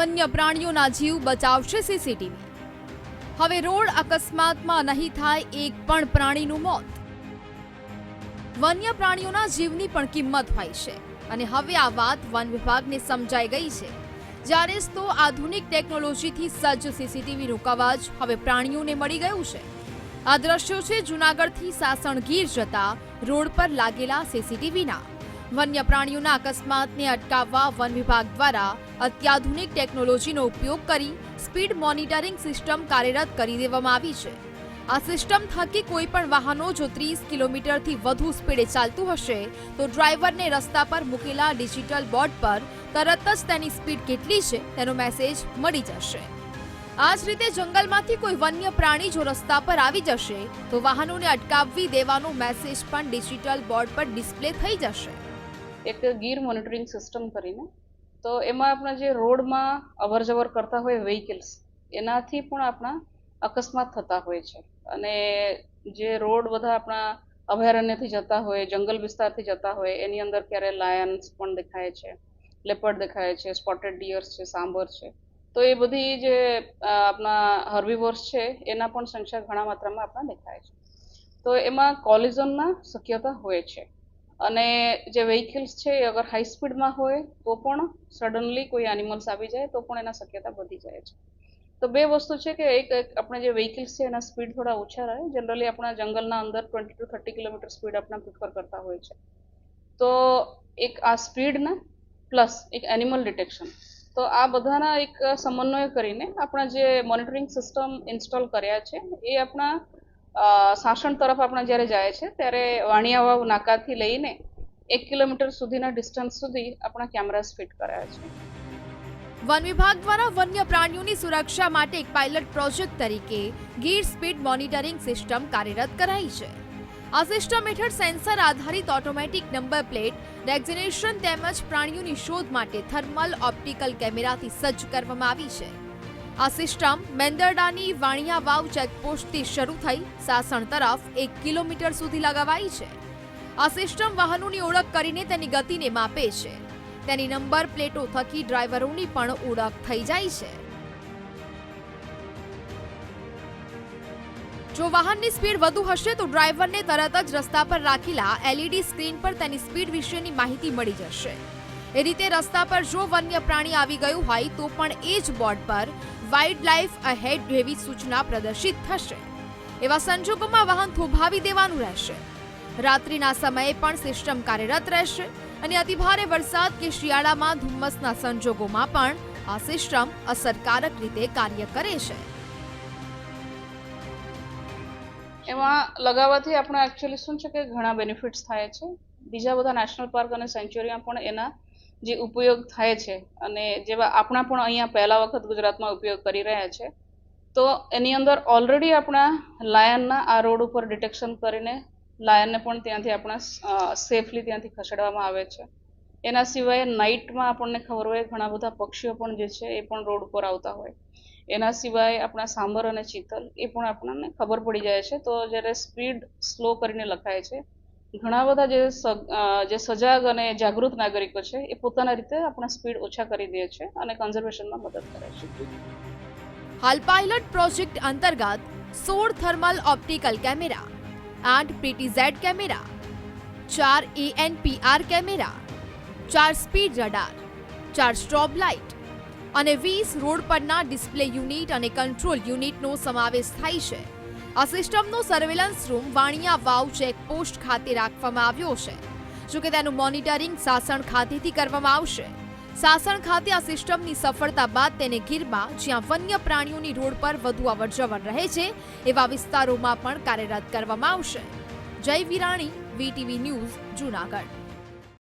વન્ય પ્રાણીઓના જીવ બચાવશે સીસીટીવી હવે રોડ અકસ્માતમાં નહીં થાય એક પણ પ્રાણીનું મોત. વન્ય પ્રાણીઓના જીવની પણ કિંમત હોય છે. અને હવે આ વાત વન વિભાગને સમજાઈ ગઈ છે. જ્યારે તો આધુનિક ટેકનોલોજીથી સજ્જ સીસીટીવીનું કવચ હવે પ્રાણીઓને મળી ગયું છે. આ દ્રશ્યો છે જૂનાગઢથી સાસણગીર જતા રોડ પર લાગેલા સીસીટીવીના વન્ય પ્રાણીઓના અકસ્માતને અટકાવવા વન વિભાગ દ્વારા અત્યાધુનિક ટેકનોલોજીનો ઉપયોગ કરી સ્પીડ મોનિટરિંગ સિસ્ટમ કાર્યરત કરી દેવામાં આવી છે. આ સિસ્ટમ થકી કોઈ પણ વાહનો જો ત્રીસ કિલોમીટરથી વધુ સ્પીડે ચાલતું હશે, તો ડ્રાઈવરને રસ્તા પર મૂકેલા ડિજિટલ બોર્ડ પર તરત જ તેની સ્પીડ કેટલી છે, તેનો મેસેજ મળી જશે. આ જ રીતે જંગલમાંથી કોઈ વન્ય પ્રાણી જો રસ્તા પર આવી જશે, તો વાહનોને અટકાવવી દેવાનો મેસેજ પણ ડિજિટલ બોર્ડ પર ડિસ્પ્લે થઈ જશે. એક ગીર મોનિટરિંગ સિસ્ટમ કરીને, તો એમાં આપણા જે રોડમાં અવર જવર કરતા હોય વ્હીકલ્સ એનાથી પણ આપણા અકસ્માત થતા હોય છે. અને જે રોડ બધા આપણા અભયારણ્યથી જતા હોય, જંગલ વિસ્તારથી જતા હોય, એની અંદર ક્યારે લાયન્સ પણ દેખાય છે લેપર્ડ દેખાય છે સ્પોટેડ ડિયર્સ છે, સાંભર છે. તો એ બધી જે આપણા હર્બીવોર્સ છે, એના પણ સંખ્યા ઘણા માત્રામાં આપણા દેખાય છે. તો એમાં કોલિઝનના શક્યતા હોય છે. અને જે વેહિકલ્સ છે, એ અગર હાઈ સ્પીડમાં હોય, તો પણ સડનલી કોઈ એનિમલ્સ આવી જાય, તો પણ એના શક્યતા વધી જાય છે. તો બે વસ્તુ છે કે એક આપણે જે વેહિકલ્સ છે, એના સ્પીડ થોડા ઓછા રહે. જનરલી આપણા જંગલના અંદર twenty to thirty kilometre speed આપણે પ્રિફર કરતા હોય છે. તો એક આ સ્પીડના પ્લસ એક એનિમલ ડિટેક્શન તો આ બધાના એક સમન્વય કરીને આપણા જે મોનિટરિંગ સિસ્ટમ ઇન્સ્ટોલ કર્યા છે, એ આપણા સાસણ તરફ આપણે જ્યારે જાય છે, ત્યારે વાણિયાવાવ નાકાથી લઈને એક કિલોમીટર સુધીના ડિસ્ટન્સ સુધી આપણા કેમેરાસ ફિટ કરાયા છે. વન વિભાગ દ્વારા વન્ય પ્રાણીઓની સુરક્ષા માટે એક પાયલટ પ્રોજેક્ટ તરીકે ગીર સ્પીડ મોનિટરિંગ સિસ્ટમ કાર્યરત કરાઈ છે. આ સિસ્ટમ હેઠળ સેન્સર આધારિત ઓટોમેટિક નંબર પ્લેટ ડેક્ઝિનેશન તેમજ પ્રાણીઓની શોધ માટે થર્મલ ઓપ્ટિકલ કેમેરાથી સજ્જ કરવામાં આવી છે. આ સિસ્ટમ મેંદરડાની વાણિયા વાવ ચેકપોસ્ટથી શરૂ થઈ સાસણ તરફ એક કિલોમીટર સુધી લગાવાઈ છે. આ સિસ્ટમ વાહનોની ઓળખ કરીને તેની ગતિને માપે છે. તેની નંબર પ્લેટો થકી ડ્રાઈવરોની પણ ઓળખ થઈ જાય છે. જો વાહનની સ્પીડ વધુ હશે તો ડ્રાઈવરને તરત જ રસ્તા પર રાખેલા એલઈડી સ્ક્રીન પર તેની સ્પીડ વિશેની માહિતી મળી જશે. એ રીતે રસ્તા પર જો વન્ય પ્રાણી આવી ગયું હોય તો પણ એ જ બોર્ડ પર વાઇલ્ડ લાઇફ અહેડ જેવી સૂચના પ્રદર્શિત થશે. એવા સંજોગોમાં વાહન થોભાવી દેવાનું રહેશે. રાત્રિના સમયે પણ સિસ્ટમ કાર્યરત રહેશે અને અતિભારે વરસાદ કે શિયાળામાં ધુમ્મસના સંજોગોમાં પણ આ સિસ્ટમ અસરકારક રીતે કાર્ય કરે છે. એમાં લગાવવાથી આપણે એકચ્યુઅલી શું છે કે ઘણા બેનિફિટ્સ થાય છે. બીજા બધા નેશનલ પાર્ક અને સેન્ચ્યુરીમાં પણ એના જે ઉપયોગ થાય છે અને જેવા આપણા પણ અહીંયા પહેલા વખત ગુજરાતમાં ઉપયોગ કરી રહ્યા છે, તો એની અંદર ઓલરેડી આપણા લાયનના આ રોડ ઉપર ડિટેક્શન કરીને લાયનને પણ ત્યાંથી આપણા સેફલી ત્યાંથી ખસેડવામાં આવે છે. એના સિવાય નાઇટમાં આપણને ખબર હોય ઘણા બધા પક્ષીઓ પણ જે છે એ પણ રોડ ઉપર આવતા હોય. એના સિવાય આપણા સાંભર અને ચિતલ એ પણ આપણને ખબર પડી જાય છે, તો જ્યારે સ્પીડ સ્લો કરીને લખાય છે ઘણા બધા જે જે સજાગ અને જાગૃત નાગરિકો છે, એ પોતાના રીતે આપણા સ્પીડ ઓછા કરી દે છે અને કન્ઝર્વેશનમાં મદદ કરે છે. હાલ પાયલટ પ્રોજેક્ટ અંતર્ગત સોળ થર્મલ ઓપ્ટિકલ કેમેરા, આઠ પીટીઝેડ કેમેરા, ચાર એએનપીઆર કેમેરા, ચાર સ્પીડ રડાર, ચાર સ્ટ્રોબ લાઇટ અને વીસ રોડ પરના ડિસ્પ્લે યુનિટ અને કંટ્રોલ યુનિટનો સમાવેશ થાય છે. આ સિસ્ટમનો surveillance room Vaniya Vav checkpost ખાતે રાખવામાં આવ્યો છે. જોકે તેનું મોનિટરિંગ સાસણ ખાતેથી કરવામાં આવશે. સાસણ ખાતે આ સિસ્ટમની સફળતા બાદ તેને ગીરમાં, જ્યાં વન્ય પ્રાણીઓની રોડ પર વધુ અવરજવર રહે છે, એવા વિસ્તારોમાં પણ કાર્યરત કરવામાં આવશે. જય વિરાણી, વીટીવી ન્યૂઝ, જૂનાગઢ.